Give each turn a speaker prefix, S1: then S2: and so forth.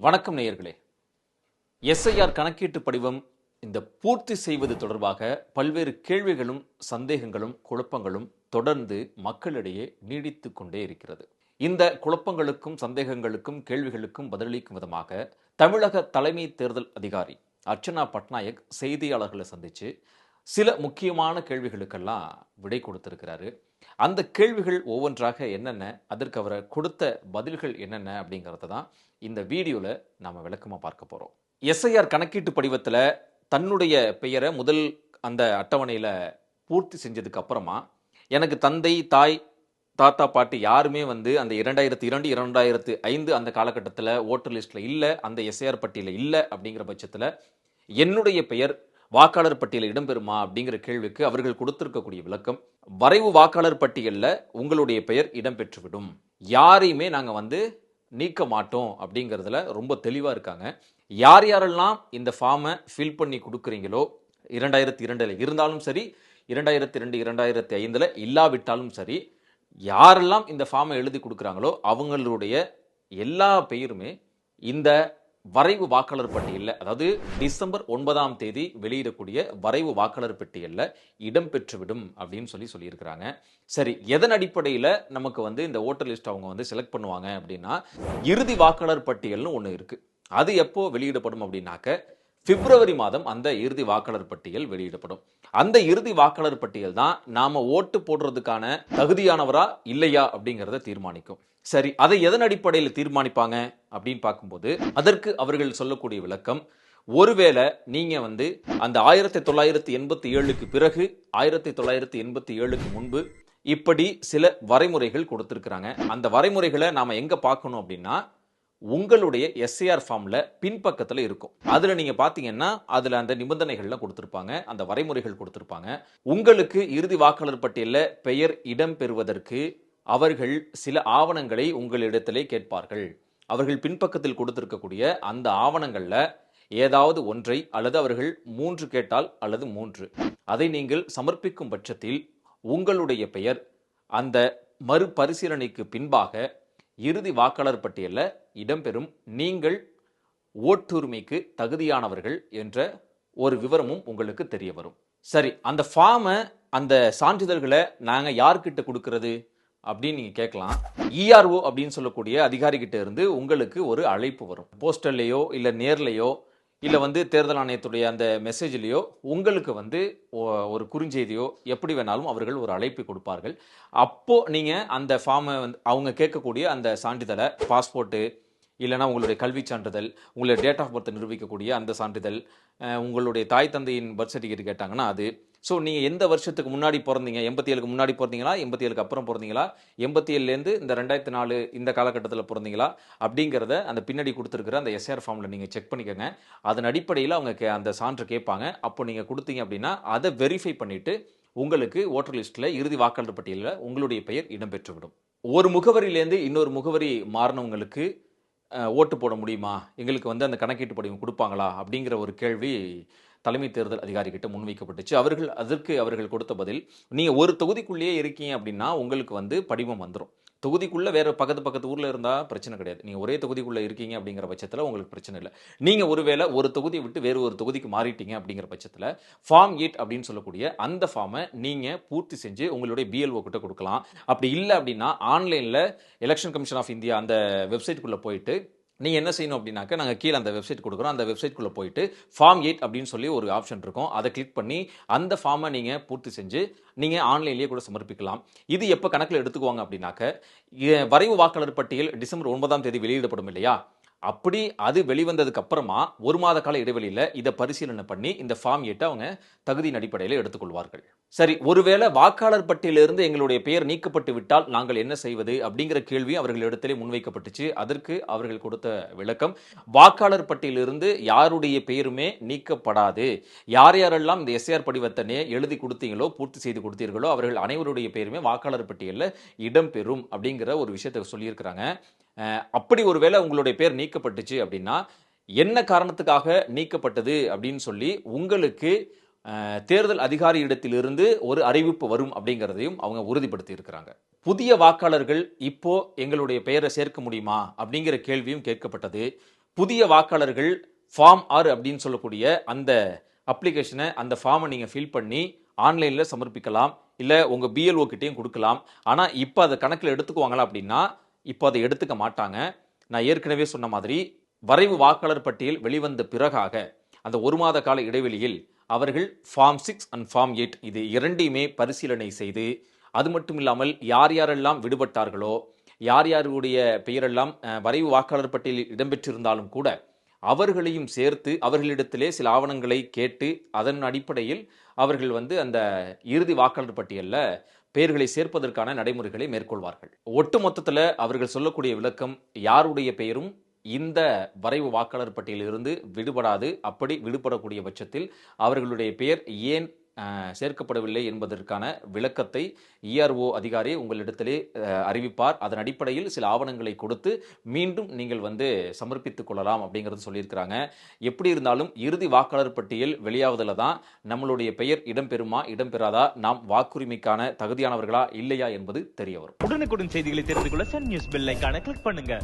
S1: வணக்கம் நேயர்களே. எஸ்ஐஆர் கணக்கீட்டு படிவம் இந்த பூர்த்தி செய்வது தொடர்பாக பல்வேறு கேள்விகளும் சந்தேகங்களும் குழப்பங்களும் தொடர்ந்து மக்களிடையே நீடித்து கொண்டே இருக்கிறது. இந்த குழப்பங்களுக்கும் சந்தேகங்களுக்கும் கேள்விகளுக்கும் பதிலளிக்கும் விதமாக தமிழக தலைமை தேர்தல் அதிகாரி அர்ச்சனா பட்நாயக் செய்தியாளர்களை சந்திச்சு சில முக்கியமான கேள்விகளுக்கெல்லாம் விடை கொடுத்துருக்கிறாரு. அந்த கேள்விகள் ஒவ்வொன்றாக என்னென்ன அதற்கு அவரை கொடுத்த பதில்கள் என்னென்ன அப்படிங்கிறத தான் இந்த வீடியோவில் நாம் விளக்கமாக பார்க்க போகிறோம் எஸ்ஐஆர் கணக்கீட்டு படிவத்தில் தன்னுடைய பெயரை முதல் அந்த அட்டவணையில் பூர்த்தி செஞ்சதுக்கு அப்புறமா எனக்கு தந்தை தாய் தாத்தா பாட்டி யாருமே வந்து அந்த இரண்டாயிரத்தி இரண்டு இரண்டாயிரத்து ஐந்து அந்த காலகட்டத்தில் ஓட்டர் லிஸ்ட்டில் இல்லை அந்த எஸ்ஐஆர் பட்டியலில் இல்லை அப்படிங்கிற பட்சத்தில் என்னுடைய பெயர் வாக்காளர் பட்டியலில் இடம்பெறுமா அப்படிங்கிற கேள்விக்கு அவர்கள் கொடுத்திருக்கக்கூடிய விளக்கம் வரைவு வாக்காளர் பட்டியலில் உங்களுடைய பெயர் இடம்பெற்றுவிடும். யாரையுமே நாங்கள் வந்து நீக்க மாட்டோம் அப்படிங்கிறதுல ரொம்ப தெளிவாக இருக்காங்க. யார் யாரெல்லாம் இந்த ஃபார்மை ஃபில் பண்ணி கொடுக்குறீங்களோ இரண்டாயிரத்தி இரண்டில் இருந்தாலும் சரி இரண்டாயிரத்தி ரெண்டு இரண்டாயிரத்தி ஐந்தில் இல்லாவிட்டாலும் சரி யாரெல்லாம் இந்த ஃபார்மை எழுதி கொடுக்குறாங்களோ அவங்களுடைய எல்லா பெயருமே இந்த வரைவு வாக்காளர் பட்டியலில் அதாவது டிசம்பர் ஒன்பதாம் தேதி வெளியிடக்கூடிய வரைவு வாக்காளர் பட்டியலில் இடம்பெற்றுவிடும் அப்படின்னு சொல்லி சொல்லியிருக்கிறாங்க. சரி எதன் அடிப்படையில் நமக்கு வந்து இந்த ஓட்டர் லிஸ்ட் அவங்க வந்து செலக்ட் பண்ணுவாங்க அப்படின்னா இறுதி வாக்காளர் பட்டியல்னு ஒன்று இருக்குது அது எப்போ வெளியிடப்படும் அப்படின்னாக்க பிப்ரவரி மாதம் அந்த இறுதி வாக்காளர் பட்டியல் வெளியிடப்படும். அந்த இறுதி வாக்காளர் பட்டியல் தான் நாம ஓட்டு போடுறதுக்கான தகுதியானவரா இல்லையா அப்படிங்கிறத தீர்மானிக்கும். சரி அதை எதன் அடிப்படையில் தீர்மானிப்பாங்க அப்படின்னு பார்க்கும்போது அதற்கு அவர்கள் சொல்லக்கூடிய விளக்கம் ஒருவேளை நீங்கள் வந்து அந்த ஆயிரத்தி தொள்ளாயிரத்தி எண்பத்தி ஏழுக்கு பிறகு ஆயிரத்தி தொள்ளாயிரத்தி எண்பத்தி ஏழுக்கு முன்பு இப்படி சில வரைமுறைகள் கொடுத்துருக்குறாங்க. அந்த வரைமுறைகளை நாம் எங்கே பார்க்கணும் அப்படின்னா உங்களுடைய எஸ்ஏஆர் ஃபார்ம்ல பின்பக்கத்தில் இருக்கும். அதில் நீங்கள் பார்த்தீங்கன்னா அதில் அந்த நிபந்தனைகள்லாம் கொடுத்துருப்பாங்க அந்த வரைமுறைகள் கொடுத்துருப்பாங்க. உங்களுக்கு இறுதி வாக்காளர் பட்டியலில் பெயர் இடம் பெறுவதற்கு அவர்கள் சில ஆவணங்களை உங்களிடத்திலே கேட்பார்கள். அவர்கள் பின்பக்கத்தில் கொடுத்திருக்கக்கூடிய அந்த ஆவணங்களில் ஏதாவது ஒன்றை அல்லது அவர்கள் மூன்று கேட்டால் அல்லது மூன்று. அதை நீங்கள் சமர்ப்பிக்கும் பட்சத்தில் உங்களுடைய பெயர் அந்த மறுபரிசீலனைக்கு பின்பாக இறுதி வாக்காளர் பட்டியலில் இடம்பெறும் நீங்கள் ஓட்டுரிமைக்கு தகுதியானவர்கள் என்ற ஒரு விவரமும் உங்களுக்கு தெரிய வரும். சரி அந்த ஃபார்மை அந்த சான்றிதழ்களை நாங்கள் யார்கிட்ட கொடுக்கறது? அப்படின்னு நீங்கள் கேட்கலாம். இஆர்ஓ அப்படின்னு சொல்லக்கூடிய அதிகாரிகிட்ட இருந்து உங்களுக்கு ஒரு அழைப்பு வரும். போஸ்டல்லையோ இல்லை நேர்லையோ இல்லை வந்து தேர்தல் ஆணையத்துடைய அந்த மெசேஜ்லேயோ உங்களுக்கு வந்து ஒரு குறுஞ்செய்தியோ எப்படி வேணாலும் அவர்கள் ஒரு அழைப்பு கொடுப்பார்கள். அப்போது நீங்கள் அந்த ஃபார்மை வந்து அவங்க கேட்கக்கூடிய அந்த சான்றிதழை பாஸ்போர்ட்டு இல்லைனா உங்களுடைய கல்வி சான்றிதழ் உங்களுடைய டேட் ஆஃப் பர்த் நிரூபிக்கக்கூடிய அந்த சான்றிதழ் உங்களுடைய தாய் தந்தையின் பர்த் சர்டிஃபிகேட் கேட்டாங்கன்னா அது. ஸோ நீங்கள் எந்த வருஷத்துக்கு முன்னாடி பிறந்தீங்க? எண்பத்தி ஏழுக்கு முன்னாடி பிறந்தீங்களா? எண்பத்தி ஏழுக்கு அப்புறம் பிறந்தீங்களா? எண்பத்தி ஏழுலேருந்து இந்த ரெண்டாயிரத்தி நாலு இந்த காலகட்டத்தில் பிறந்தீங்களா? அப்படிங்கிறத அந்த பின்னாடி கொடுத்துருக்குற அந்த எஸ்ஆர் ஃபார்மில் நீங்கள் செக் பண்ணிக்கோங்க. அதன் அடிப்படையில் அவங்க கே அந்த சான்று கேட்பாங்க. அப்போ நீங்கள் கொடுத்தீங்க அப்படின்னா அதை வெரிஃபை பண்ணிவிட்டு உங்களுக்கு ஓட்டர் லிஸ்ட்டில் இறுதி வாக்காளர் பட்டியலில் உங்களுடைய பெயர் இடம்பெற்றுவிடும். ஒரு முகவரியிலேருந்து இன்னொரு முகவரி மாறினவங்களுக்கு ஓட்டு போட முடியுமா? எங்களுக்கு வந்து அந்த கணக்கீட்டு படிவம் கொடுப்பாங்களா? அப்படிங்கிற ஒரு கேள்வி தலைமை தேர்தல் அதிகாரிகிட்ட முன்வைக்கப்பட்டுச்சு. அவர்கள் அதற்கு அவர்கள் கொடுத்த பதில் நீங்கள் ஒரு தொகுதிக்குள்ளேயே இருக்கீங்க அப்படின்னா உங்களுக்கு வந்து படிவம் வந்துடும் தொகுதிக்குள்ளே வேறு பக்கத்து பக்கத்து ஊரில் இருந்தால் பிரச்சனை கிடையாது. நீங்கள் ஒரே தொகுதிக்குள்ளே இருக்கீங்க அப்படிங்கிற பட்சத்தில் உங்களுக்கு பிரச்சனை இல்லை. நீங்கள் ஒருவேளை ஒரு தொகுதியை விட்டு வேறு ஒரு தொகுதிக்கு மாறிட்டீங்க அப்படிங்கிற பட்சத்தில் ஃபார்ம் எயிட் அப்படின்னு சொல்லக்கூடிய அந்த ஃபார்மை நீங்கள் பூர்த்தி செஞ்சு உங்களுடைய பிஎல்ஓ கிட்ட கொடுக்கலாம். அப்படி இல்லை அப்படின்னா ஆன்லைனில் எலெக்ஷன் கமிஷன் ஆஃப் இந்தியா அந்த வெப்சைட்டுக்குள்ளே போயிட்டு நீங்கள் என்ன செய்யணும் அப்படின்னாக்க நாங்கள் கீழே அந்த வெப்சைட் கொடுக்குறோம். அந்த வெப்சைட்குள்ளே போயிட்டு ஃபார்ம் எயிட் அப்படின்னு சொல்லி ஒரு ஆப்ஷன் இருக்கும். அதை கிளிக் பண்ணி அந்த ஃபார்மை நீங்கள் பூர்த்தி செஞ்சு நீங்கள் ஆன்லைன்லேயே கூட சமர்ப்பிக்கலாம். இது எப்போ கணக்கில் எடுத்துக்குவாங்க அப்படின்னாக்க வரைவு வாக்காளர் பட்டியல் டிசம்பர் ஒன்பதாம் தேதி வெளியிடப்படும் இல்லையா? அப்படி அது வெளிவந்ததுக்கு அப்புறமா ஒரு மாத கால இடைவெளியில் இதை பரிசீலனை பண்ணி இந்த ஃபார்ம் எட்டை அவங்க தகுதியின் அடிப்படையில் எடுத்துக்கொள்வார்கள். சரி ஒருவேளை வாக்காளர் பட்டியலிருந்து எங்களுடைய பெயர் நீக்கப்பட்டு விட்டால் நாங்கள் என்ன செய்வது அப்படிங்கிற கேள்வி அவர்களிடத்திலே முன்வைக்கப்பட்டுச்சு. அதற்கு அவர்கள் கொடுத்த விளக்கம் வாக்காளர் பட்டியலிருந்து யாருடைய பெயருமே நீக்கப்படாது. யார் யாரெல்லாம் இந்த எஸ்ஆர் படிவத்தனே எழுதி கொடுத்தீங்களோ பூர்த்தி செய்து கொடுத்தீர்களோ அவர்கள் அனைவருடைய பெயருமே வாக்காளர் பட்டியலில் இடம்பெறும் அப்படிங்கிற ஒரு விஷயத்தை சொல்லியிருக்கிறாங்க. அப்படி ஒருவேளை உங்களுடைய பேர் நீக்கப்பட்டுச்சு அப்படின்னா என்ன காரணத்துக்காக நீக்கப்பட்டது அப்படின்னு சொல்லி உங்களுக்கு தேர்தல் அதிகாரியிடத்திலிருந்து ஒரு அறிவிப்பு வரும் அப்படிங்கிறதையும் அவங்க உறுதிப்படுத்தி இருக்கிறாங்க புதிய வாக்காளர்கள் இப்போ எங்களுடைய பெயரை சேர்க்க முடியுமா அப்படிங்கிற கேள்வியும் கேட்கப்பட்டது. புதிய வாக்காளர்கள் ஃபார்ம் ஆறு அப்படின்னு சொல்லக்கூடிய அந்த அப்ளிகேஷனை அந்த ஃபார்மை நீங்கள் ஃபில் பண்ணி ஆன்லைனில் சமர்ப்பிக்கலாம். இல்லை உங்கள் பிஎல்ஓ கிட்டேயும் கொடுக்கலாம். ஆனால் இப்போ அதை கணக்கில் எடுத்துக்குவாங்களா அப்படின்னா இப்போ அதை எடுத்துக்க மாட்டாங்க. நான் ஏற்கனவே சொன்ன மாதிரி வரைவு வாக்காளர் பட்டியல் வெளிவந்த பிறகாக அந்த ஒரு மாத கால இடைவெளியில் அவர்கள் form six and form eight இது இரண்டையுமே பரிசீலனை செய்து அது மட்டும் இல்லாமல் யார் யாரெல்லாம் விடுபட்டார்களோ யார் யாருடைய பெயரெல்லாம் வரைவு வாக்காளர் பட்டியலில் இடம்பெற்றிருந்தாலும் கூட அவர்களையும் சேர்த்து அவர்களிடத்திலே சில ஆவணங்களை கேட்டு அதன் அடிப்படையில் அவர்கள் வந்து அந்த இறுதி வாக்காளர் பட்டியலில் பெயர்களை சேர்ப்பதற்கான நடைமுறைகளை மேற்கொள்வார்கள். ஒட்டுமொத்தத்தில் அவர்கள் சொல்லக்கூடிய விளக்கம் யாருடைய பெயரும் இந்த வரைவு வாக்காளர் பட்டியலிலிருந்து விடுபடாது. அப்படி விடுபடக்கூடிய பட்சத்தில் அவர்களுடைய பெயர் ஏன் சேர்க்கப்படவில்லை என்பதற்கான விளக்கத்தை இஆர்ஓ அதிகாரி உங்களிடத்திலே அறிவிப்பார். அதன் அடிப்படையில் சில ஆவணங்களை கொடுத்து மீண்டும் நீங்கள் வந்து சமர்ப்பித்துக் கொள்ளலாம் அப்படிங்கிறது சொல்லியிருக்கிறாங்க. எப்படி இருந்தாலும் இறுதி வாக்காளர் பட்டியல் வெளியாவதில் தான் நம்மளுடைய பெயர் இடம்பெறுமா இடம்பெறாதா நாம் வாக்குரிமைக்கான தகுதியானவர்களா இல்லையா என்பது தெரிய வரும்.
S2: உடனுக்குடன் செய்திகளை தெரிந்து கொள்ள சன் நியூஸ் பெல்லைக்கான கிளிக் பண்ணுங்க.